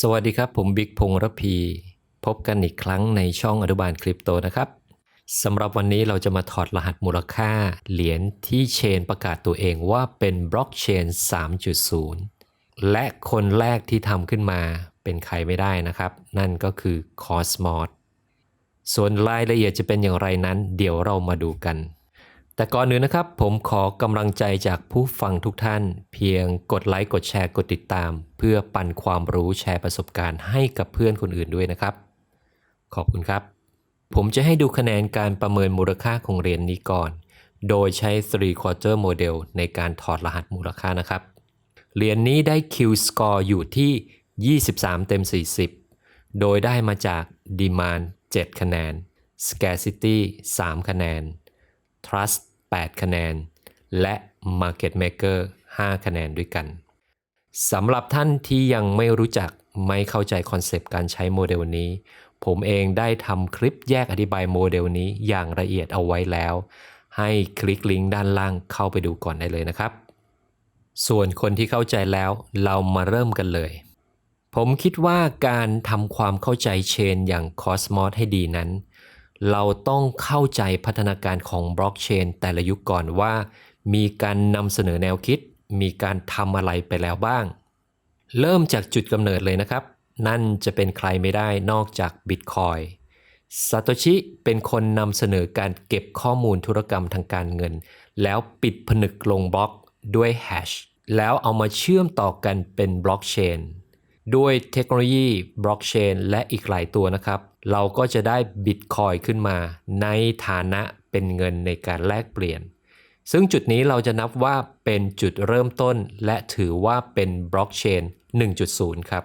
สวัสดีครับ ผมบิ๊กพงษ์ระพี พบกันอีกครั้งในช่องอนุบาลคริปโตนะครับสำหรับวันนี้เราจะมาถอดรหัสมูลค่า เหรียญที่เชนประกาศตัวเองว่าเป็นบล็อกเชน 3.0 และคนแรกที่ทำขึ้นมาเป็นใครไม่ได้นะครับ นั่นก็คือ Cosmos ส่วนรายละเอียดจะเป็นอย่างไรนั้น เดี๋ยวเรามาดูกัน แต่ก่อนอื่นนะครับ ผมขอกำลังใจจากผู้ฟังทุกท่าน เพียงกดไลค์กดแชร์กดติดตาม เพื่อปันความรู้แชร์ประสบการณ์ให้กับเพื่อนคนอื่นด้วยนะครับ ขอบคุณครับ ผมจะให้ดูคะแนนการประเมินมูลค่าของเหรียญนนี้ก่อน โดยใช้3 quarter model ในการถอดรหัสมูลค่านะครับเหรียญนนี้ได้ Q score อยู่ที่ 23 เต็ม 40 โดยได้มาจาก Demand 7 คะแนน Scarcity 3 คะแนน Trust 8 คะแนน และ Market Maker 5 คะแนนด้วยกันสำหรับท่านที่ยังไม่รู้จักไม่เข้าใจคอนเซปต์การใช้โมเดลนี้ ผมเองได้ทำคลิปแยกอธิบายโมเดลนี้อย่างละเอียดเอาไว้แล้ว ให้คลิกลิงก์ด้านล่างเข้าไปดูก่อนได้เลยนะครับ ส่วนคนที่เข้าใจแล้วเรามาเริ่มกันเลย ผมคิดว่าการทำความเข้าใจเชนอย่าง Cosmos ให้ดีนั้น เราต้องเข้าใจพัฒนาการของบล็อกเชนแต่ละยุคก่อนว่า มีการนำเสนอแนวคิด มีการทำอะไรไปแล้วบ้าง เริ่มจากจุดกำเนิดเลยนะครับ นั่นจะเป็นใครไม่ได้นอกจาก Bitcoin ซาโตชิเป็นคนนำเสนอการเก็บข้อมูลธุรกรรมทางการเงิน แล้วปิดผนึกลงบล็อกด้วยแฮชแล้วเอามาเชื่อมต่อกันเป็นบล็อกเชนด้วยเทคโนโลยีบล็อกเชนและอีกหลายตัวนะครับ เราก็จะได้บิตคอยขึ้นมาในฐานะเป็นเงินในการแลกเปลี่ยน ซึ่งจุดนี้เราจะนับว่าเป็นจุดเริ่มต้น และถือว่าเป็นบล็อกเชน1.0 ครับ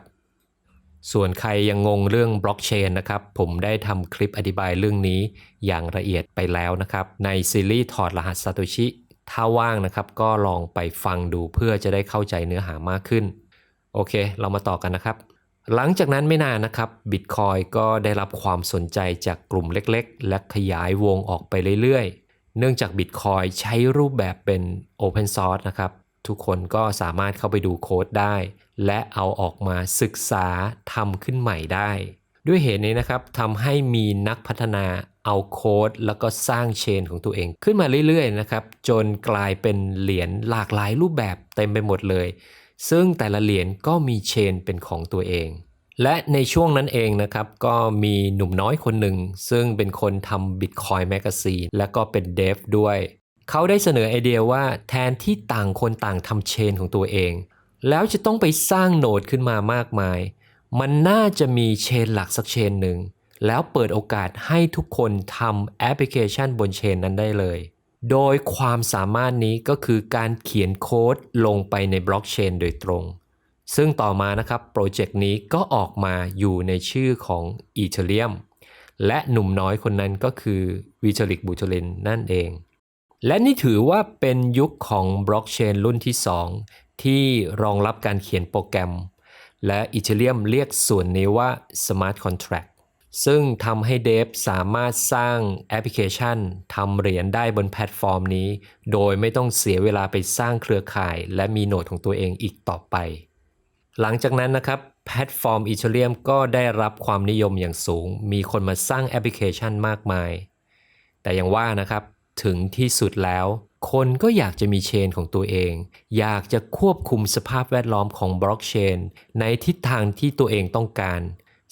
ส่วนใครยังงงเรื่องบล็อกเชนนะครับ ผมได้ทำคลิปอธิบายเรื่องนี้อย่างละเอียดไปแล้วนะครับ ในซีรีส์ถอดรหัสซาโตชิ ถ้าว่างนะครับก็ลองไปฟังดูเพื่อจะได้เข้าใจเนื้อหามากขึ้น โอเค เรามาต่อกันนะครับ หลังจากนั้นไม่นานนะครับบิตคอยก็ได้รับความสนใจจากกลุ่มเล็กๆ และขยายวงออกไปเรื่อยๆ เนื่องจากบิตคอยใช้รูปแบบเป็น Open Source นะครับ ทุกคนก็สามารถเข้าไปดูโค้ดได้ และเอาออกมาศึกษาทำขึ้นใหม่ได้ ด้วยเหตุนี้นะครับทำให้มีนักพัฒนาเอาโค้ดแล้วก็สร้างเชนของตัวเองขึ้นมาเรื่อยๆนะครับจนกลายเป็นเหรียญหลากหลายรูปแบบเต็มไปหมดเลย ซึ่งแต่ละเหรียญก็มีเชนเป็นของตัวเอง และในช่วงนั้นเองนะครับก็มีหนุ่มน้อยคนหนึ่ง ซึ่งเป็นคนทำ Bitcoin Magazine และก็เป็นเดฟด้วย เขาได้เสนอไอเดียว่าแทนที่ต่างคนต่างทำเชนของตัวเอง แล้วจะต้องไปสร้างโนดขึ้นมามากมาย มันน่าจะมีเชนหลักสักเชนหนึ่งแล้วเปิดโอกาสให้ทุกคนทำแอปพลิเคชันบนเชนนั้นได้เลย โดยความสามารถนี้ก็คือการเขียนโค้ดลงไปในบล็อกเชนโดยตรง ซึ่งต่อมานะครับโปรเจกต์นี้ก็ออกมาอยู่ในชื่อของ Ethereum และหนุ่มน้อยคนนั้นก็คือวิจลิกบูเทลินนั่นเอง และนี่ถือว่าเป็นยุคของบล็อกเชนรุ่นที่ 2 ที่รองรับการเขียนโปรแกรม และ Ethereum เรียกส่วนนี้ว่า Smart Contract ซึ่งทำให้เดฟสามารถสร้างแอปพลิเคชันทำเหรียญได้บนแพลตฟอร์มนี้ โดยไม่ต้องเสียเวลาไปสร้างเครือข่าย และมีโนดของตัวเองอีกต่อไป หลังจากนั้นนะครับแพลตฟอร์ม Ethereum ก็ได้รับความนิยมอย่างสูง มีคนมาสร้างแอปพลิเคชันมากมาย แต่อย่างว่านะครับ ถึงที่สุดแล้ว คนก็อยากจะมีเชนของตัวเอง อยากจะควบคุมสภาพแวดล้อมของบล็อกเชนในทิศทางที่ตัวเองต้องการ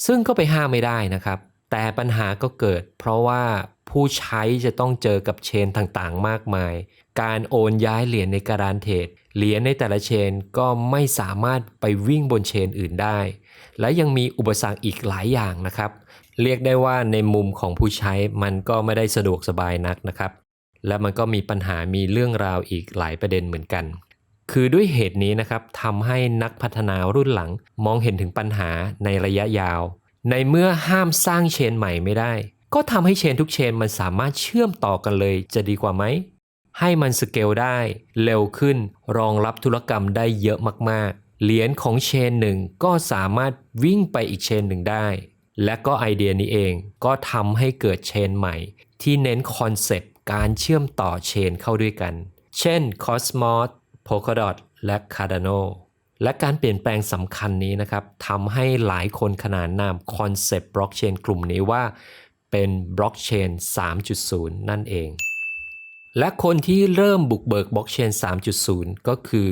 ซึ่งก็ไปห้ามไม่ได้นะครับ แต่ปัญหาก็เกิด เพราะว่าผู้ใช้จะต้องเจอกับเชนต่างๆ มากมาย การโอนย้ายเหรียญในการานเทรดเหรียญในแต่ละเชนก็ไม่สามารถไปวิ่งบนเชนอื่นได้ และยังมีอุปสรรคอีกหลายอย่างนะครับ เรียกได้ว่าในมุมของผู้ใช้มันก็ไม่ได้สะดวกสบายนักนะครับ และมันก็มีปัญหามีเรื่องราวอีกหลายประเด็นเหมือนกัน คือด้วยเหตุนี้นะครับทำให้นักพัฒนารุ่นหลังมองเห็นถึงปัญหาในระยะยาว ในเมื่อห้ามสร้างเชนใหม่ไม่ได้ ก็ทำให้เชนทุกเชนมันสามารถเชื่อมต่อกันเลยจะดีกว่าไหม ให้มันสเกลได้ เร็วขึ้น รองรับธุรกรรมได้เยอะมากๆ เหรียญของเชนหนึ่งก็สามารถวิ่งไปอีกเชนหนึ่งได้ และก็ไอเดียนี้เองก็ทำให้เกิดเชนใหม่ ที่เน้นคอนเซปต์การเชื่อมต่อเชนเข้าด้วยกัน เช่น Cosmos Polkadot และ Cardano และการเปลี่ยนแปลงสำคัญนี้นะครับทำให้หลายคนขนานนามคอนเซปต์บล็อกเชนกลุ่มนี้ว่าเป็นบล็อกเชน3.0 นั่นเอง และคนที่เริ่มบุกเบิกบล็อกเชน3.0 ก็คือ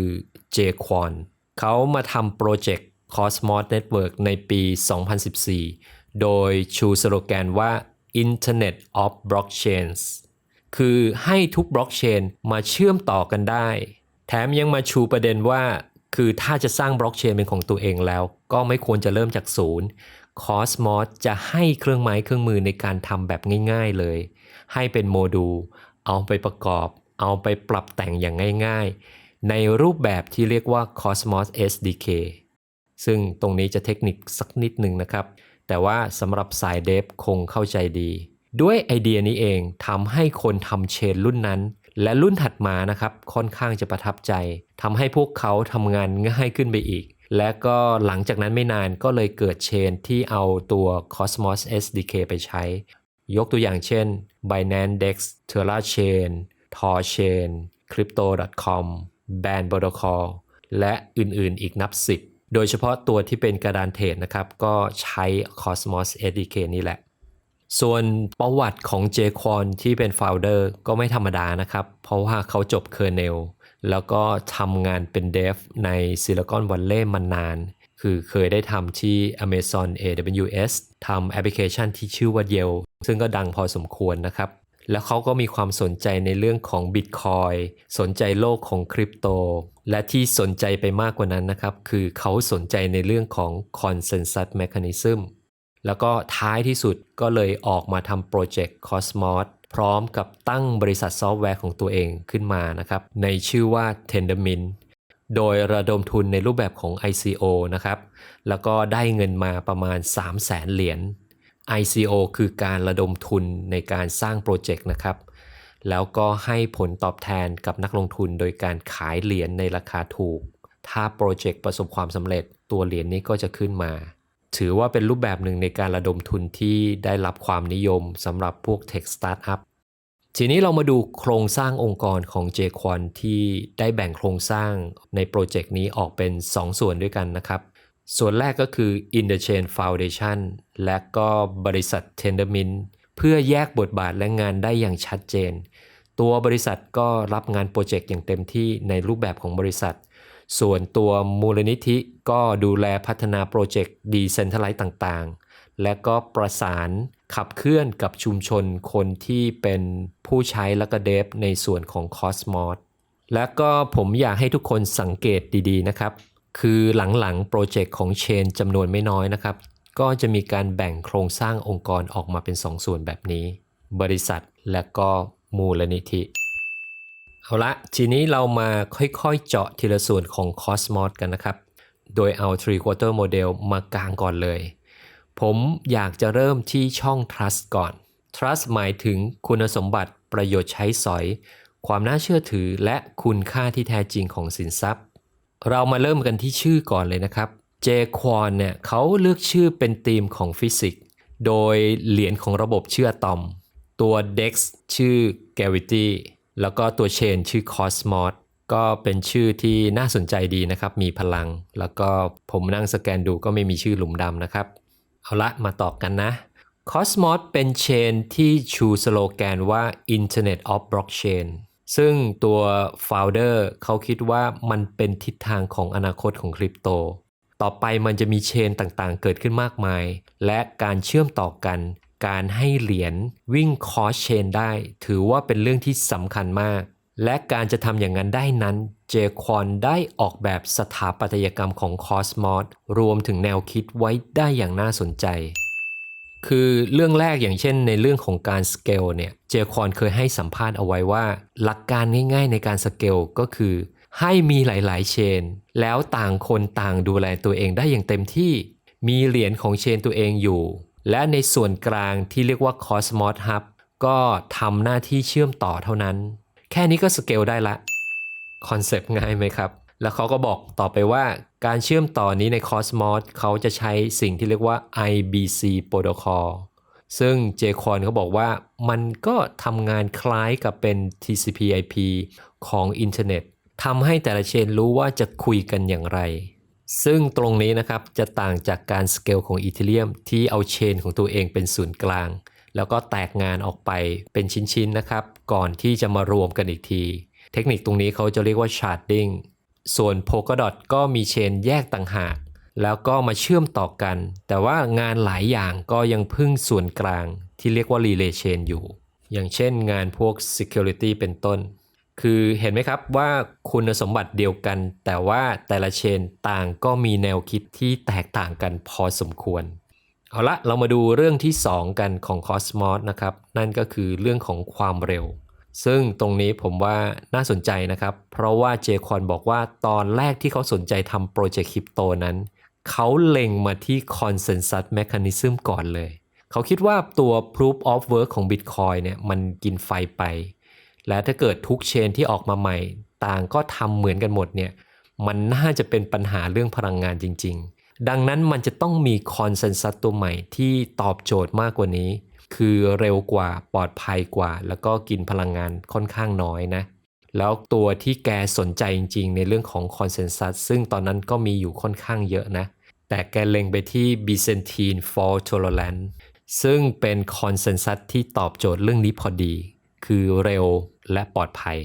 เจควอนเขามาทำโปรเจกต์ Cosmos Network ในปี 2014 โดยชูสโลแกนว่า Internet of Blockchains คือให้ทุกบล็อกเชนมาเชื่อมต่อกันได้ ถมยังมาชูประเด็นว่า คือถ้าจะสร้างบล็อกเชนเป็นของตัวเองแล้ว ก็ไม่ควรจะเริ่มจากศูนย์ Cosmos จะให้เครื่องไม้เครื่องมือในการทำแบบง่าย ๆเลย ให้เป็นโมดูล เอาไปประกอบ เอาไปปรับแต่งอย่างง่ายๆ ในรูปแบบที่เรียกว่า Cosmos SDK ซึ่งตรงนี้จะเทคนิคสักนิดหนึ่งนะครับ แต่ว่าสำหรับสายเดฟคงเข้าใจดี ด้วยไอเดียนี้เองทำให้คนทำเชนรุ่นนั้น และรุ่นถัดมานะครับค่อนข้างจะประทับใจทำให้พวกเขาทำงานง่ายขึ้นไปอีก และก็หลังจากนั้นไม่นานก็เลยเกิดเชนที่เอาตัว Cosmos SDK ไปใช้ ยกตัวอย่างเช่น Binance Dex Terra Chain Tor Chain Crypto.com Band Protocol และอื่นๆ อีกนับสิบโดยเฉพาะตัวที่เป็นกระดานเทรดนะครับ ก็ใช้ Cosmos SDK นี่แหละ ส่วนประวัติของเจคอนที่เป็น founder ก็ไม่ธรรมดานะครับ เพราะว่าเขาจบเคอร์เนลแล้วก็ทำงานเป็นเดฟใน Silicon Valley มานาน คือเคยได้ทำที่ Amazon AWS ทำแอปพลิเคชันที่ชื่อว่า Yell ซึ่งก็ดังพอสมควรนะครับ แล้วเขาก็มีความสนใจในเรื่องของ Bitcoin สนใจโลกของคริปโต และที่สนใจไปมากกว่านั้นนะครับ คือเขาสนใจในเรื่องของ Consensus Mechanism แล้วก็ท้ายที่สุดก็เลยออกมาทำโปรเจกต์ Cosmos พร้อมกับตั้งบริษัทซอฟต์แวร์ของตัวเองขึ้นมานะครับ ในชื่อว่า Tendermint โดยระดมทุนในรูปแบบของ ICO นะครับ แล้วก็ได้เงินมาประมาณ 3 0 0แสนเหรียญ ICO คือการระดมทุนในการสร้างโปรเจกต์นะครับ แล้วก็ให้ผลตอบแทนกับนักลงทุนโดยการขายเหรียญในราคาถูก ถ้าโปรเจกต์ประสบความสำเร็จตัวเหรียญนี้ก็จะขึ้นมา ถือว่าเป็นรูปแบบหนึ่งในการระดมทุนที่ได้รับความนิยมสำหรับพวก Tech Startup ทีนี้เรามาดูโครงสร้างองค์กรของ j q u a n ที่ได้แบ่งโครงสร้างในโปรเจกต์นี้ออกเป็น 2 ส่วนด้วยกันนะครับ ส่วนแรกก็คือ Interchain Foundation และก็บริษัท Tendermint เพื่อแยกบทบาทและงานได้อย่างชัดเจน ตัวบริษัทก็รับงานโปรเจกต์อย่างเต็มที่ในรูปแบบของบริษัท ส่วนตัวมูลนิธิก็ดูแลพัฒนาโปรเจกต์ดีเซนท r ไลซ์ต่างๆ และก็ประสานขับเคลื่อนกับชุมชนคนที่เป็นผู้ใช้และก็เดฟในส่วนของ Cosmos และก็ผมอยากให้ทุกคนสังเกตดีๆนะครับ คือหลังๆโปรเจกต์ของเชนจำนวนไม่น้อยนะครับ ก็จะมีการแบ่งโครงสร้างองค์กรออกมาเป็น 2ส่วนแบบนี้ บริษัทและก็มูลนิธิ เอาละทีนี้เรามาค่อยๆเจาะทีละส่วนของ Cosmos กันนะครับ โดยเอา3 quarter model มากลางก่อนเลย ผมอยากจะเริ่มที่ช่อง trust ก่อน trust หมายถึงคุณสมบัติประโยชน์ใช้สอย ความน่าเชื่อถือและคุณค่าที่แท้จริงของสินทรัพย์ เรามาเริ่มกันที่ชื่อก่อนเลยนะครับเจควอนเนี่ยเขาเลือกชื่อเป็นธีมของฟิสิกส์โดยเหรียญของระบบเชื่อตอม ตัว DEX ชื่อ Gravity แล้วก็ตัวเชนชื่อ Cosmos ก็เป็นชื่อที่น่าสนใจดีนะครับ มีพลัง แล้วก็ผมนั่งสแกนดูก็ไม่มีชื่อหลุมดำนะครับ เอาละมาต่อกันนะ Cosmos เป็นเชนที่ชูสโลแกนว่า Internet of Blockchain ซึ่งตัว Founder เขาคิดว่ามันเป็นทิศทางของอนาคตของคริปโต ต่อไปมันจะมีเชนต่างๆ เกิดขึ้นมากมาย และการเชื่อมต่อกัน การให้เหรียญวิ่งคอสเชนได้ ถือว่าเป็นเรื่องที่สำคัญมาก และการจะทำอย่างนั้นได้นั้น เจควอนได้ออกแบบสถาปัตยกรรมของ Cosmos รวมถึงแนวคิดไว้ได้อย่างน่าสนใจ คือเรื่องแรกอย่างเช่นในเรื่องของการสเกลเนี่ย เจคอนเคยให้สัมภาษณ์เอาไว้ว่า หลักการง่ายๆในการสเกลก็คือให้มีหลายๆเชน แล้วต่างคนต่างดูแลตัวเองได้อย่างเต็มที่ มีเหรียญของเชนตัวเองอยู่ และในส่วนกลางที่เรียกว่า Cosmos Hub ก็ทำหน้าที่เชื่อมต่อเท่านั้น แค่นี้ก็สเกลได้ละคอนเซปต์ง่ายไหมครับ แล้วเขาก็บอกต่อไปว่าการเชื่อมต่อนี้ใน Cosmos เขาจะใช้สิ่งที่เรียกว่า IBC Protocol ซึ่ง j c o n เขาบอกว่ามันก็ทำงานคล้ายกับเป็น TCP/IP ของอินเทอร์เน็ตทำให้แต่ละเชนรู้ว่าจะคุยกันอย่างไร ซึ่งตรงนี้นะครับจะต่างจากการสเกลของอีเทเรียมที่เอาเชนของตัวเองเป็นศูนย์กลาง แล้วก็แตกงานออกไปเป็นชิ้นๆนะครับ ก่อนที่จะมารวมกันอีกที เทคนิคตรงนี้เขาจะเรียกว่า sharding ส่วน Polkadot ก็มีเชนแยกต่างหาก แล้วก็มาเชื่อมต่อกัน แต่ว่างานหลายอย่างก็ยังพึ่งส่วนกลางที่เรียกว่า relay chain อยู่ อย่างเช่นงานพวก security เป็นต้น คือเห็นไหมครับว่าคุณสมบัติเดียวกัน แต่ว่าแต่ละเชนต่างก็มีแนวคิดที่แตกต่างกันพอสมควร เอาละเรามาดูเรื่องที่ 2 กันของ Cosmos นะครับ นั่นก็คือเรื่องของความเร็ว ซึ่งตรงนี้ผมว่าน่าสนใจนะครับ เพราะว่าเจคอนบอกว่าตอนแรกที่เขาสนใจทำโปรเจกต์คริปโตนั้น เขาเล็งมาที่ Consensus Mechanism ก่อนเลย เขาคิดว่าตัว Proof of Work ของ Bitcoin เนี่ยมันกินไฟไป และถ้าเกิดทุกเชนที่ออกมาใหม่ ต่างก็ทำเหมือนกันหมดเนี่ยมันน่าจะเป็นปัญหาเรื่องพลังงานจริง ๆ ดังนั้นมันจะต้องมีคอนเซน s ัสตัวใหม่ที่ตอบโจทย์มากกว่านี้ คือเร็วกว่าปลอดภัยกว่า แล้วก็กินพลังงานค่อนข้างน้อยนะ แล้วตัวที่แกสนใจจริง ๆ ในเรื่องของคอนเซน s ัสซึ่งตอนนั้นก็มีอยู่ค่อนข้างเยอะนะ แต่แกเล็งไปที่ Byzantine Fault Tolerance ซึ่งเป็นคอนเซน s ัสที่ตอบโจทย์เรื่องนี้พอดี คือเร็ว และปลอดภัย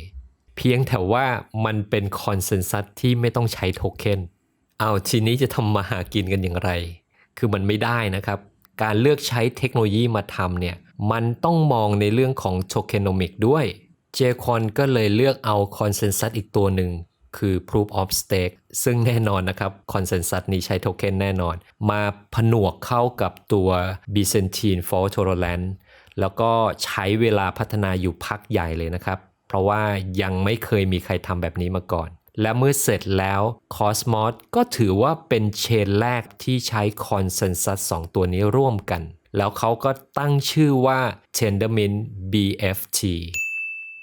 เพียงแต่ว่ามันเป็นคอนเซน s ัสที่ไม่ต้องใช้โทเค็นเอาทีนี้จะทำมาหากินกันอย่างไร คือมันไม่ได้นะครับ การเลือกใช้เทคโนโลยีมาทำเนี่ยมันต้องมองในเรื่องของโทเคนมิกด้วยเจคอนก็เลยเลือกเอาคอนเซน s ัสอีกตัวหนึ่งคือ Proof of Stake ซึ่งแน่นอนนะครับคอนเซน s ัสนี้ใช้โทเค็นแน่นอน มาผนวกเข้ากับตัว Byzantine Fault Tolerance แล้วก็ใช้เวลาพัฒนาอยู่พักใหญ่เลยนะครับ เพราะว่ายังไม่เคยมีใครทำแบบนี้มาก่อน และเมื่อเสร็จแล้ว Cosmos ก็ถือว่าเป็นเชนแรกที่ใช้คอนเซน s ัส2ตัวนี้ร่วมกัน แล้วเขาก็ตั้งชื่อว่า Tendermint BFT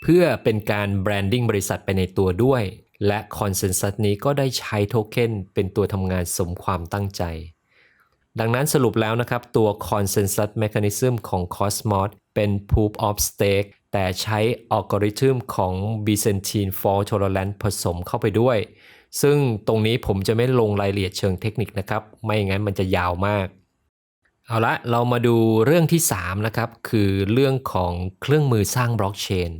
เพื่อเป็นการแบรนดิ้งบริษัทไปในตัวด้วย และคอนเซน s ัสนี้ก็ได้ใช้โทเค็นเป็นตัวทำงานสมความตั้งใจ ดังนั้นสรุปแล้วนะครับ ตัว Consensus Mechanism ของ Cosmos เป็น Proof of Stake แต่ใช้อัลกอริทึมของ Byzantine Fault Tolerance ผสมเข้าไปด้วย ซึ่งตรงนี้ผมจะไม่ลงรายละเอียดเชิงเทคนิคนะครับ ไม่งั้นมันจะยาวมาก เอาละเรามาดูเรื่องที่ 3 นะครับ คือเรื่องของเครื่องมือสร้างบล็อกเชน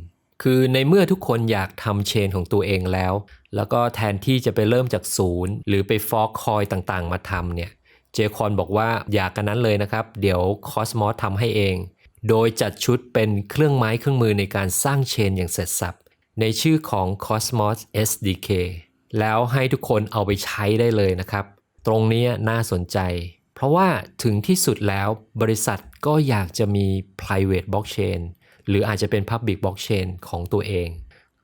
คือในเมื่อทุกคนอยากทำเชนของตัวเองแล้ว แล้วก็แทนที่จะไปเริ่มจากศูนย์ หรือไปฟอกคอยต่างๆ มาทำเนี่ย เจคอนบอกว่าอยากกันนั้นเลยนะครับ เดี๋ยว Cosmos ทำให้เอง โดยจัดชุดเป็นเครื่องไม้เครื่องมือในการสร้างเชนอย่างเสร็จสับในชื่อของ Cosmos SDK แล้วให้ทุกคนเอาไปใช้ได้เลยนะครับ ตรงนี้น่าสนใจ เพราะว่าถึงที่สุดแล้วบริษัทก็อยากจะมี private blockchain หรืออาจจะเป็น public blockchain ของตัวเอง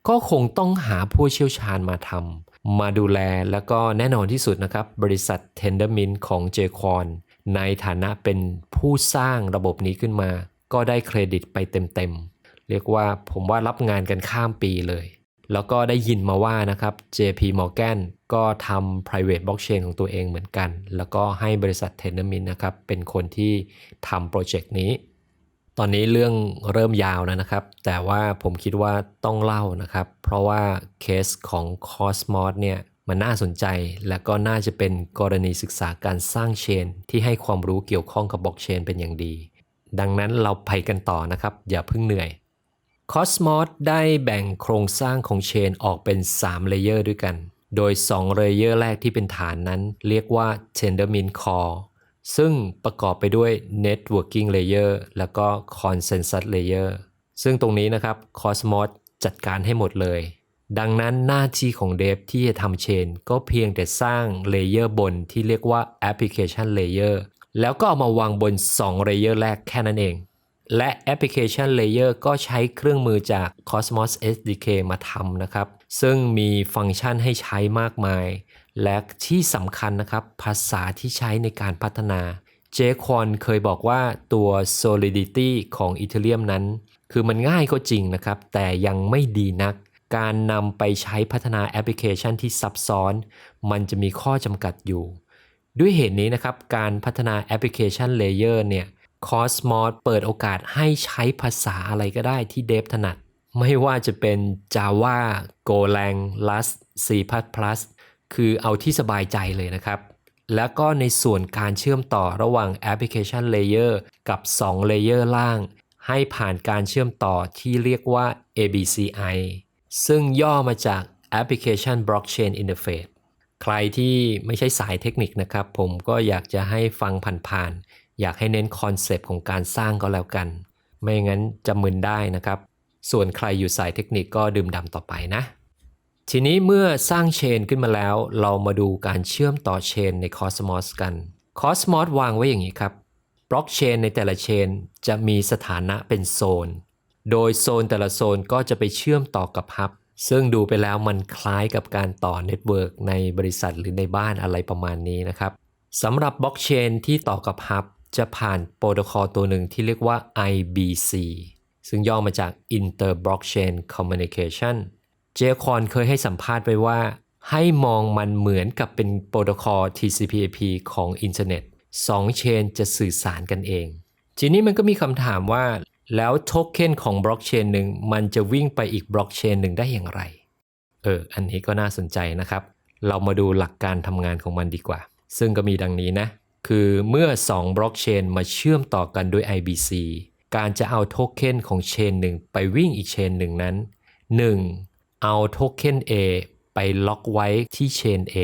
ก็คงต้องหาผู้เชี่ยวชาญมาทำ มาดูแลแล้วก็แน่นอนที่สุดนะครับ บริษัท Tendermint ของ j q u a n ในฐานะเป็นผู้สร้างระบบนี้ขึ้นมา ก็ได้เครดิตไปเต็มๆ เรียกว่าผมว่ารับงานกันข้ามปีเลย แล้วก็ได้ยินมาว่านะครับ JP Morgan ก็ทำ private blockchain ของตัวเองเหมือนกัน แล้วก็ให้บริษัท Tendermint นะครับเป็นคนที่ทำโปรเจกต์นี้ ตอนนี้เรื่องเริ่มยาวแล้วนะครับ แต่ว่าผมคิดว่าต้องเล่านะครับ เพราะว่าเคสของ Cosmos เนี่ยมันน่าสนใจ และก็น่าจะเป็นกรณีศึกษาการสร้างเชน ที่ให้ความรู้เกี่ยวข้องกับบล็อกเชนเป็นอย่างดี ดังนั้นเราไปกันต่อนะครับ อย่าเพิ่งเหนื่อย Cosmos ได้แบ่งโครงสร้างของเชนออกเป็น 3 เลเยอร์ด้วยกัน โดย 2 เลเยอร์แรกที่เป็นฐานนั้น เรียกว่า Tendermint Core ซึ่งประกอบไปด้วย Networking Layer แล้วก็ Consensus Layer ซึ่งตรงนี้นะครับ Cosmos จัดการให้หมดเลย ดังนั้นหน้าที่ของเดฟที่จะทำเชนก็เพียงแต่สร้างเลเยอร์บนที่เรียกว่า Application Layer แล้วก็เอามาวางบน2เลเยอร์แรกแค่นั้นเอง และ Application Layer ก็ใช้เครื่องมือจาก Cosmos SDK มาทำนะครับ ซึ่งมีฟังก์ชันให้ใช้มากมาย และที่สำคัญนะครับภาษาที่ใช้ในการพัฒนา เจคอนเคยบอกว่าตัว Solidity ของ Ethereum นั้น คือมันง่ายก็จริงนะครับ แต่ยังไม่ดีนัก การนำไปใช้พัฒนาแอปพลิเคชันที่ซับซ้อน มันจะมีข้อจำกัดอยู่ ด้วยเหตุนี้นะครับ การพัฒนาแอปพลิเคชันเลเยอร์เนี่ย Cosmos เปิดโอกาสให้ใช้ภาษาอะไรก็ได้ที่เดฟถนัด ไม่ว่าจะเป็น Java, Golang, Rust, C++, คือเอาที่สบายใจเลยนะครับ แล้วก็ในส่วนการเชื่อมต่อระหว่างแอปพลิเคชันเลเยอร์กับ2เลเยอร์ล่าง ให้ผ่านการเชื่อมต่อที่เรียกว่า ABCI ซึ่งย่อมาจาก Application Blockchain Interface ใครที่ไม่ใช่สายเทคนิคนะครับ ผมก็อยากจะให้ฟังผ่านๆ อยากให้เน้นคอนเซปต์ของการสร้างก็แล้วกัน ไม่งั้นจะมึนได้นะครับ ส่วนใครอยู่สายเทคนิคก็ดื่มด่ำต่อไปนะ ทีนี้เมื่อสร้างเชนขึ้นมาแล้ว เรามาดูการเชื่อมต่อเชนใน Cosmos กัน Cosmos วางไว้อย่างนี้ครับบล็อกเชนในแต่ละเชนจะมีสถานะเป็นโซน โดยโซนแต่ละโซนก็จะไปเชื่อมต่อกับฮับซึ่งดูไปแล้วมันคล้ายกับการต่อเน็ตเวิร์กในบริษัทหรือในบ้านอะไรประมาณนี้นะครับสำหรับบล็อกเชนที่ต่อกับฮับจะผ่านโปรโตคอลตัวหนึ่งที่เรียกว่า IBC ซึ่งย่อมาจาก Inter Blockchain Communication เจคอนเคยให้สัมภาษณ์ไว้ว่า ให้มองมันเหมือนกับเป็นโปรโตคอล TCP/IP ของอินเทอร์เน็ตสองเชนจะสื่อสารกันเอง ทีนี้มันก็มีคำถามว่า แล้วโทเค็นของบล็อกเชนหนึ่งมันจะวิ่งไปอีกบล็อกเชนหนึ่งได้อย่างไร เออ อันนี้ก็น่าสนใจนะครับ เรามาดูหลักการทำงานของมันดีกว่า ซึ่งก็มีดังนี้นะ คือเมื่อ 2 บล็อกเชนมาเชื่อมต่อกันด้วย IBC การจะเอาโทเค็นของเชนหนึ่งไปวิ่งอีกเชนหนึ่งนั้น 1. เอาโทเค็น A ไปล็อกไว้ที่เชน A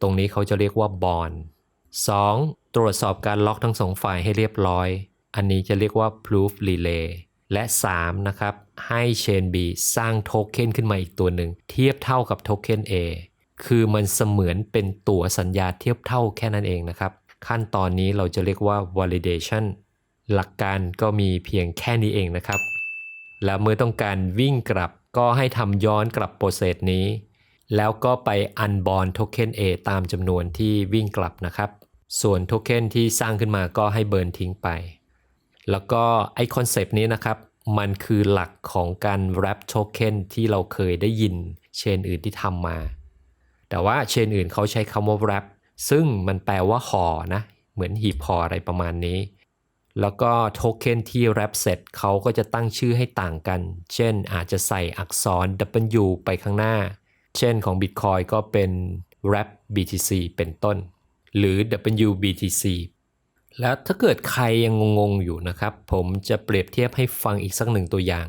ตรงนี้เขาจะเรียกว่าบอน 2. ตรวจสอบการล็อกทั้งสองฝ่ายให้เรียบร้อย อันนี้จะเรียกว่า proof relay และ 3. นะครับ ให้เชน B สร้างโทเค็นขึ้นมาอีกตัวหนึ่ง เทียบเท่ากับโทเค็น A คือมันเสมือนเป็นตัวสัญญาเทียบเท่าแค่นั้นเองนะครับ ขั้นตอนนี้เราจะเรียกว่า validation หลักการก็มีเพียงแค่นี้เองนะครับ แล้วเมื่อต้องการวิ่งกลับ ก็ให้ทำย้อนกลับโปรเซสนี้ แล้วก็ไป unborn token A ตามจำนวนที่วิ่งกลับนะครับ ส่วนโทเค็นที่สร้างขึ้นมาก็ให้เบิร์นทิ้งไป แล้วก็ไอคอนเซปต์นี้นะครับ มันคือหลักของการ wrap token ที่เราเคยได้ยินเชนอื่นที่ทำมา แต่ว่าเชนอื่นเขาใช้คำว่า wrap ซึ่งมันแปลว่าห่อนะ เหมือนหีบห่ออะไรประมาณนี้ แล้วก็โทเค็นที่ wrap เสร็จเขาก็จะตั้งชื่อให้ต่างกัน เช่นอาจจะใส่อักษร W ไปข้างหน้า เช่นของ Bitcoin ก็เป็น Rap BTC เป็นต้น หรือ WBTC แล้วถ้าเกิดใครยังงงๆอยู่นะครับ ผมจะเปรียบเทียบให้ฟังอีกสักหนึ่งตัวอย่าง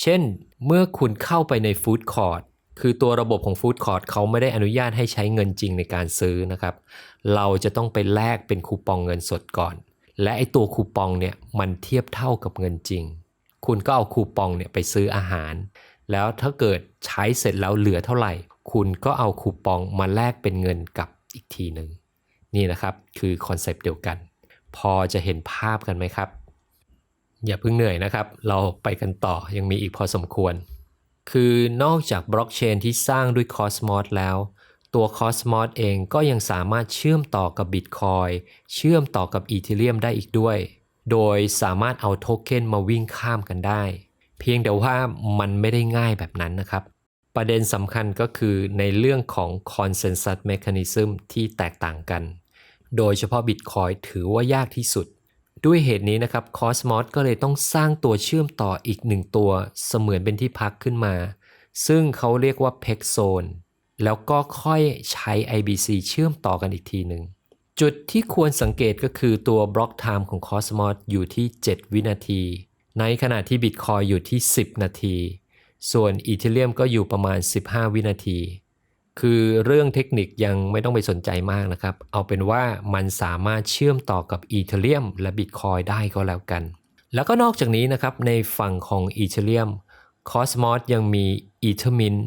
เช่น เมื่อคุณเข้าไปในฟู้ดคอร์ t คือตัวระบบของฟู้ดคอร์ t เขาไม่ได้อนุญาตให้ใช้เงินจริงในการซื้อนะครับ เราจะต้องไปแลกเป็นคูปองเงินสดก่อน และไอตัวคูปองเนี่ยมันเทียบเท่ากับเงินจริง คุณก็เอาคูปองเนี่ยไปซื้ออาหาร แล้วถ้าเกิดใช้เสร็จแล้วเหลือเท่าไหร่ คุณก็เอาคูปองมาแลกเป็นเงินกลับอีกทีหนึ่งนี่นะครับคือคอนเซปต์เดียวกัน พอจะเห็นภาพกันไหมครับ อย่าเพิ่งเหนื่อยนะครับ เราไปกันต่อยังมีอีกพอสมควร คือนอกจากบล็อกเชนที่สร้างด้วย Cosmos แล้ว ตัว Cosmos เองก็ยังสามารถเชื่อมต่อกับ Bitcoin เชื่อมต่อกับ Ethereum ได้อีกด้วย โดยสามารถเอาโทเค็นมาวิ่งข้ามกันได้ เพียงแต่ว่ามันไม่ได้ง่ายแบบนั้นนะครับ ประเด็นสำคัญก็คือในเรื่องของ consensus mechanism ที่แตกต่างกัน โดยเฉพาะ Bitcoin ถือว่ายากที่สุด ด้วยเหตุนี้นะครับ Cosmos ก็เลยต้องสร้างตัวเชื่อมต่ออีกหนึ่งตัว เสมือนเป็นที่พักขึ้นมา ซึ่งเขาเรียกว่า Pex Zone แล้วก็ค่อยใช้ IBC เชื่อมต่อกันอีกทีหนึ่งจุดที่ควรสังเกตก็คือตัวบล็อกไทม์ของ Cosmos อยู่ที่ 7 วินาที ในขณะที่ Bitcoin อยู่ที่ 10 นาที ส่วน Ethereum ก็อยู่ประมาณ 15 วินาที คือเรื่องเทคนิคยังไม่ต้องไปสนใจมากนะครับ เอาเป็นว่ามันสามารถเชื่อมต่อกับ Ethereum และ Bitcoin ได้ก็แล้วกัน แล้วก็นอกจากนี้นะครับในฝั่งของ Ethereum Cosmos ยังมี Ethermint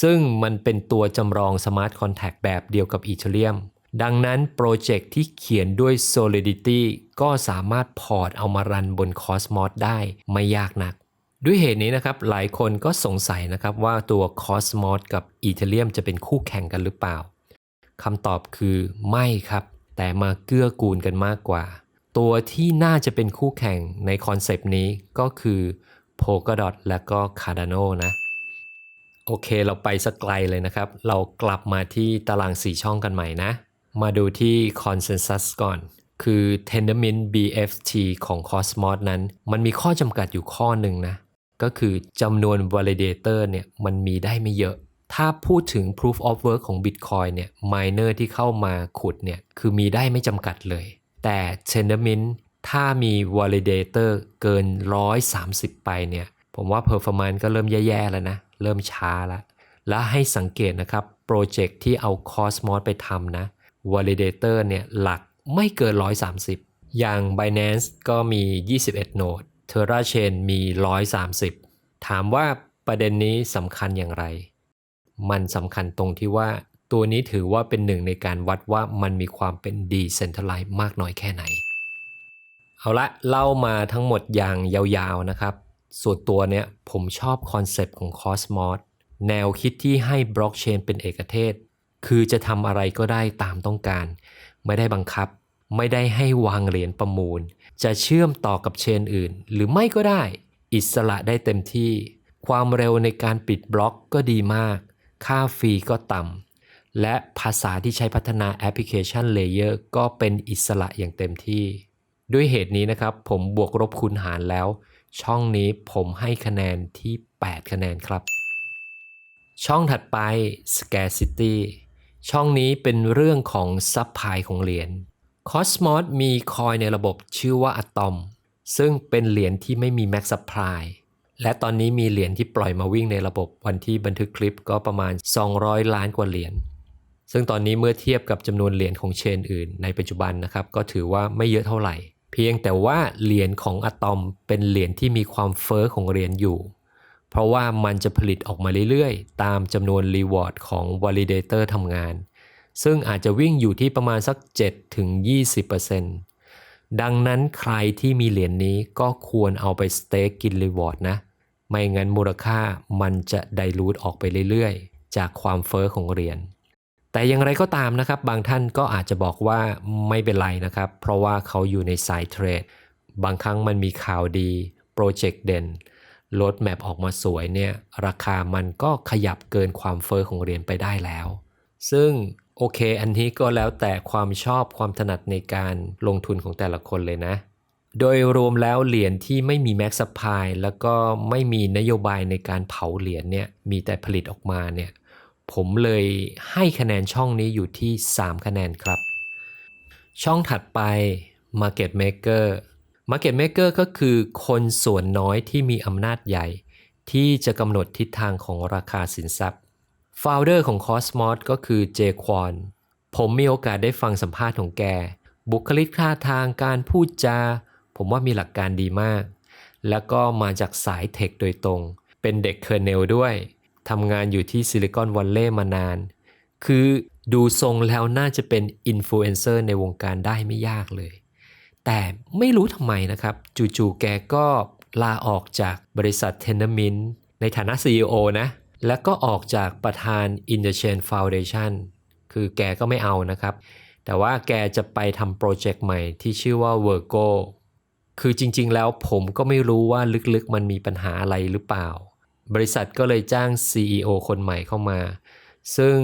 ซึ่งมันเป็นตัวจำลอง Smart Contract แบบเดียวกับ Ethereum ดังนั้นโปรเจกต์ที่เขียนด้วย Solidity ก็สามารถพอร์ตเอามารันบน Cosmos ได้ไม่ยากนัก ด้วยเหตุนี้นะครับหลายคนก็สงสัยนะครับว่าตัว Cosmos กับ Ethereum จะเป็นคู่แข่งกันหรือเปล่าคำตอบคือไม่ครับ แต่มาเกื้อกูลกันมากกว่า ตัวที่น่าจะเป็นคู่แข่งในคอนเซปต์นี้ก็คือ Polkadot และก็ Cardano นะ โอเคเราไปสักไกลเลยนะครับ เรากลับมาที่ตาราง 4 ช่องกันใหม่นะ มาดูที่ Consensus ก่อน คือ Tendermint BFT ของ Cosmos นั้น มันมีข้อจำกัดอยู่ข้อหนึ่งนะ ก็คือจำนวน validator เนี่ยมันมีได้ไม่เยอะ ถ้าพูดถึง proof of work ของ Bitcoin เนี่ย miner ที่เข้ามาขุดเนี่ยคือมีได้ไม่จำกัดเลย แต่ Tendermint ถ้ามี validator เกิน 130 ไปเนี่ย ผมว่า performance ก็เริ่มแย่ ๆ แล้วนะ เริ่มช้าแล้วและให้สังเกตนะครับโปรเจกต์ที่เอา Cosmos ไปทำนะ validator เนี่ยหลักไม่เกิน 130 อย่าง Binance ก็มี 21 โนด Terra Chain มี 130 ถามว่าประเด็นนี้สำคัญอย่างไร มันสำคัญตรงที่ว่าตัวนี้ถือว่าเป็นหนึ่งในการวัดว่ามันมีความเป็น Decentralized มากน้อยแค่ไหน เอาละเล่ามาทั้งหมดอย่างยาวๆนะครับ ส่วนตัวเนี่ยผมชอบคอนเซปต์ของ Cosmos แนวคิดที่ให้บล็อกเชนเป็นเอกเทศ คือจะทำอะไรก็ได้ตามต้องการ ไม่ได้บังคับ ไม่ได้ให้วางเหรียญประมูล จะเชื่อมต่อกับเชนอื่น หรือไม่ก็ได้ อิสระได้เต็มที่ ความเร็วในการปิดบล็อกก็ดีมาก ค่าฟรีก็ต่ำและภาษาที่ใช้พัฒนาแอปพลิเคชันเลเยอร์ก็เป็นอิสระอย่างเต็มที่ ด้วยเหตุนี้นะครับผมบวกลบคูณหารแล้ว ช่องนี้ผมให้คะแนนที่ 8 คะแนนครับ ช่องถัดไป Scarcity ช่องนี้เป็นเรื่องของซับพลายของเหรียญ Cosmos มีคอยในระบบชื่อว่า Atom ซึ่งเป็นเหรียญที่ไม่มี Max Supply และตอนนี้มีเหรียญที่ปล่อยมาวิ่งในระบบวันที่บันทึกคลิปก็ประมาณ 200 ล้านกว่าเหรียญ ซึ่งตอนนี้เมื่อเทียบกับจำนวนเหรียญของเชนอื่นในปัจจุบันนะครับ ก็ถือว่าไม่เยอะเท่าไหร่ เพียงแต่ว่าเหรียญของอะตอมเป็นเหรียญที่มีความเฟอ้อของเหรียญอยู่ เพราะว่ามันจะผลิตออกมาเรื่อยๆ ตามจำนวนรีวอร์ดของ Validator ทำงาน ซึ่งอาจจะวิ่งอยู่ที่ประมาณสัก 7-20%ดังนั้นใครที่มีเหรียญนนี้ก็ควรเอาไปสเต็กกินรีวอร์ดนะ ไม่งั้นมูลค่ามันจะไดรูทออกไปเรื่อยๆ จากความเฟอ้อของเหรียญ แต่อย่างไรก็ตามนะครับ บางท่านก็อาจจะบอกว่าไม่เป็นไรนะครับ เพราะว่าเขาอยู่ในสายเทรด บางครั้งมันมีข่าวดีโปรเจกต์เด่นรถแมพออกมาสวยเนี่ย ราคามันก็ขยับเกินความเฟอ้อของเหรียญไปได้แล้ว ซึ่งโอเค อันนี้ก็แล้วแต่ความชอบความถนัดในการลงทุนของแต่ละคนเลยนะ โดยรวมแล้วเหรียญที่ไม่มีแม็กซ์พายแล้วก็ไม่มีนโยบายในการเผาเหรียญเนี่ย มีแต่ผลิตออกมาเนี่ย ผมเลยให้คะแนนช่องนี้อยู่ที่ 3 คะแนนครับ ช่องถัดไป Market Maker Market Maker ก็คือคนส่วนน้อยที่มีอำนาจใหญ่ ที่จะกำหนดทิศทางของราคาสินทรัพย์ Founder ของ Cosmos ก็คือเจควอนผมมีโอกาสได้ฟังสัมภาษณ์ของแก บุคลิกท่าทางการพูดจา ผมว่ามีหลักการดีมาก แล้วก็มาจากสายเทคโดยตรง เป็นเด็กเคอร์เนลด้วย ทำงานอยู่ที่ซิลิคอนวัลเลย์มานาน คือดูทรงแล้วน่าจะเป็นอินฟลูเอนเซอร์ในวงการได้ไม่ยากเลย แต่ไม่รู้ทำไมนะครับ จู่ๆแกก็ลาออกจากบริษัทเทนเนมินในฐานะ CEO นะ แล้วก็ออกจากประธาน Interchain Foundation คือแกก็ไม่เอานะครับ แต่ว่าแกจะไปทำโปรเจกต์ใหม่ที่ชื่อว่า Virgo คือจริงๆแล้วผมก็ไม่รู้ว่าลึกๆมันมีปัญหาอะไรหรือเปล่า บริษัทก็เลยจ้าง CEO คนใหม่เข้ามา ซึ่ง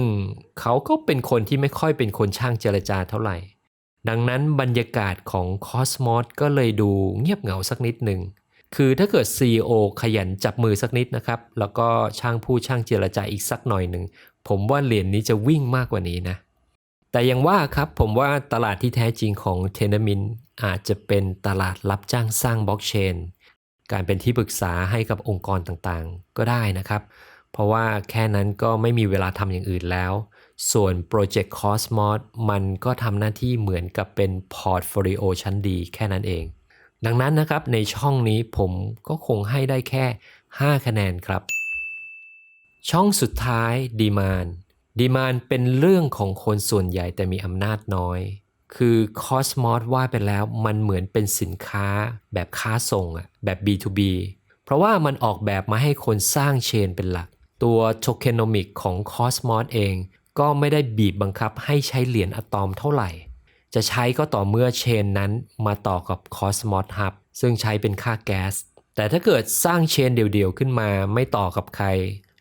เขาก็เป็นคนที่ไม่ค่อยเป็นคนช่างเจรจาเท่าไหร่ ดังนั้นบรรยากาศของ Cosmos ก็เลยดูเงียบเหงาสักนิดหนึ่ง คือถ้าเกิด CEO ขยันจับมือสักนิดนะครับ แล้วก็ช่างพูดช่างเจรจาอีกสักหน่อยหนึ่ง ผมว่าเหรียญนนี้จะวิ่งมากกว่านี้นะ แต่ยังว่าครับผมว่าตลาดที่แท้จริงของเทนมินอาจจะเป็นตลาดรับจ้างสร้างบล็อกเชน การเป็นที่ปรึกษาให้กับองค์กรต่างๆ ก็ได้นะครับ เพราะว่าแค่นั้นก็ไม่มีเวลาทำอย่างอื่นแล้ว ส่วนโปรเจกต์ Cosmos มันก็ทำหน้าที่เหมือนกับเป็นพอร์ตโฟลิโอชั้นดีแค่นั้นเอง ดังนั้นนะครับในช่องนี้ผมก็คงให้ได้แค่ 5 คะแนนครับ ช่องสุดท้ายดีมานดีมานเป็นเรื่องของคนส่วนใหญ่แต่มีอำนาจน้อย คือ Cosmos ว่าไปแล้วมันเหมือนเป็นสินค้าแบบค้าส่งอะแบบ B2B เพราะว่ามันออกแบบมาให้คนสร้างเชนเป็นหลัก ตัวโ o เคนมิกของ Cosmos เอง ก็ไม่ได้บีบบังคับให้ใช้เหรียญอะตอมเท่าไหร่ จะใช้ก็ต่อเมื่อเชนนั้นมาต่อกับ Cosmos Hub ซึ่งใช้เป็นค่าแก๊ส แต่ถ้าเกิดสร้างเชนเดี่ยวๆขึ้นมาไม่ต่อกับใคร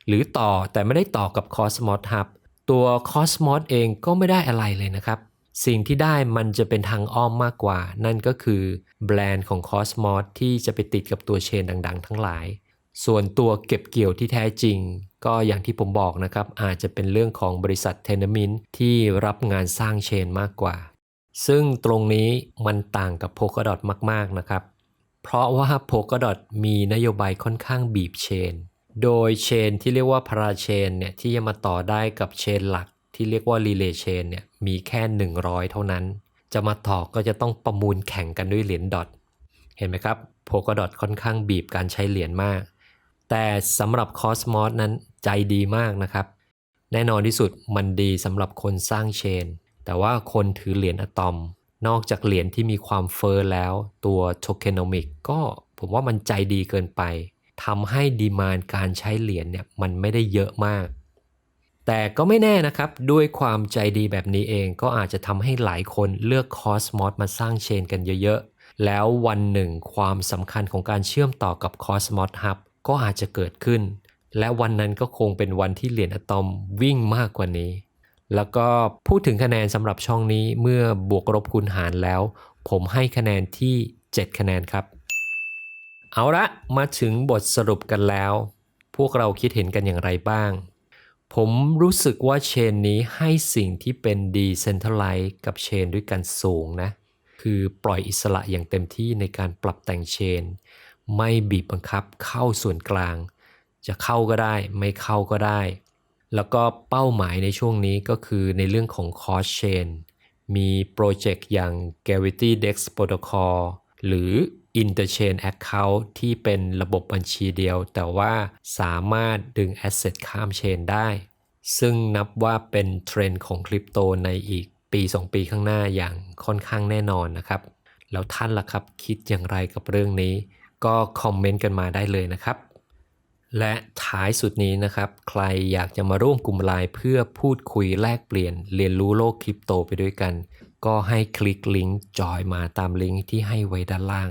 หรือต่อแต่ไม่ได้ต่อกับ Cosmos Hub ตัว Cosmos เองก็ไม่ได้อะไรเลยนะครับ สิ่งที่ได้มันจะเป็นทางอ้อมมากกว่า นั่นก็คือแบรนด์ของ Cosmos ที่จะไปติดกับตัวเชนดังๆ ทั้งหลาย ส่วนตัวเก็บเกี่ยวที่แท้จริง ก็อย่างที่ผมบอกนะครับ อาจจะเป็นเรื่องของบริษัทเทนมินที่รับงานสร้างเชนมากกว่า ซึ่งตรงนี้มันต่างกับ Polkadot มากๆนะครับ เพราะว่า Polkadot มีนโยบายค่อนข้างบีบเชน โดยเชนที่เรียกว่าพาราเชนเนี่ยที่จะมาต่อได้กับเชนหลัก ที่เรียกว่า Relay Chain เนี่ยมีแค่ 100 เท่านั้น จะมาตอกก็จะต้องประมูลแข่งกันด้วยเหรียญดอทเห็นไหมครับ Polkadot ค่อนข้างบีบการใช้เหรียญมาก แต่สำหรับ Cosmos นั้นใจดีมากนะครับ แน่นอนที่สุดมันดีสำหรับคนสร้างเชน แต่ว่าคนถือเหรียญอะตอม นอกจากเหรียญที่มีความเฟอร์แล้ว ตัว Tokenomic ก็ผมว่ามันใจดีเกินไปทำให้ดีมานการใช้เหรียญเนี่ยมันไม่ได้เยอะมาก แต่ก็ไม่แน่นะครับ ด้วยความใจดีแบบนี้เองก็อาจจะทำให้หลายคนเลือก Cosmos มาสร้างเชนกันเยอะๆ แล้ววันหนึ่งความสำคัญของการเชื่อมต่อกับ Cosmos Hub ก็อาจจะเกิดขึ้น และวันนั้นก็คงเป็นวันที่เหรียญอะตอมวิ่งมากกว่านี้ แล้วก็พูดถึงคะแนนสำหรับช่องนี้เมื่อบวกลบคูณหารแล้ว ผมให้คะแนนที่ 7 คะแนนครับ เอาละมาถึงบทสรุปกันแล้ว พวกเราคิดเห็นกันอย่างไรบ้าง ผมรู้สึกว่าเชนนี้ให้สิ่งที่เป็น Decentralize กับเชนด้วยกันสูงนะ คือปล่อยอิสระอย่างเต็มที่ในการปรับแต่งเชน ไม่บีบบังคับเข้าส่วนกลาง จะเข้าก็ได้ไม่เข้าก็ได้ แล้วก็เป้าหมายในช่วงนี้ก็คือในเรื่องของ Cost Chain มีโปรเจกต์อย่าง Gravity Dex Protocol หรือ Interchain Account ที่เป็นระบบบัญชีเดียว แต่ว่าสามารถดึง Asset ข้ามเชนได้ ซึ่งนับว่าเป็นเทรนด์ของคริปโตในอีกปี 2 ปีข้างหน้าอย่างค่อนข้างแน่นอนนะครับ แล้วท่านล่ะครับคิดอย่างไรกับเรื่องนี้ ก็คอมเมนต์กันมาได้เลยนะครับ และท้ายสุดนี้นะครับ ใครอยากจะมาร่วมกลุ่มไลน์เพื่อพูดคุยแลกเปลี่ยน เรียนรู้โลกคริปโตไปด้วยกัน ก็ให้คลิกลิงก์จอยมาตามลิงก์ที่ให้ไว้ด้านล่าง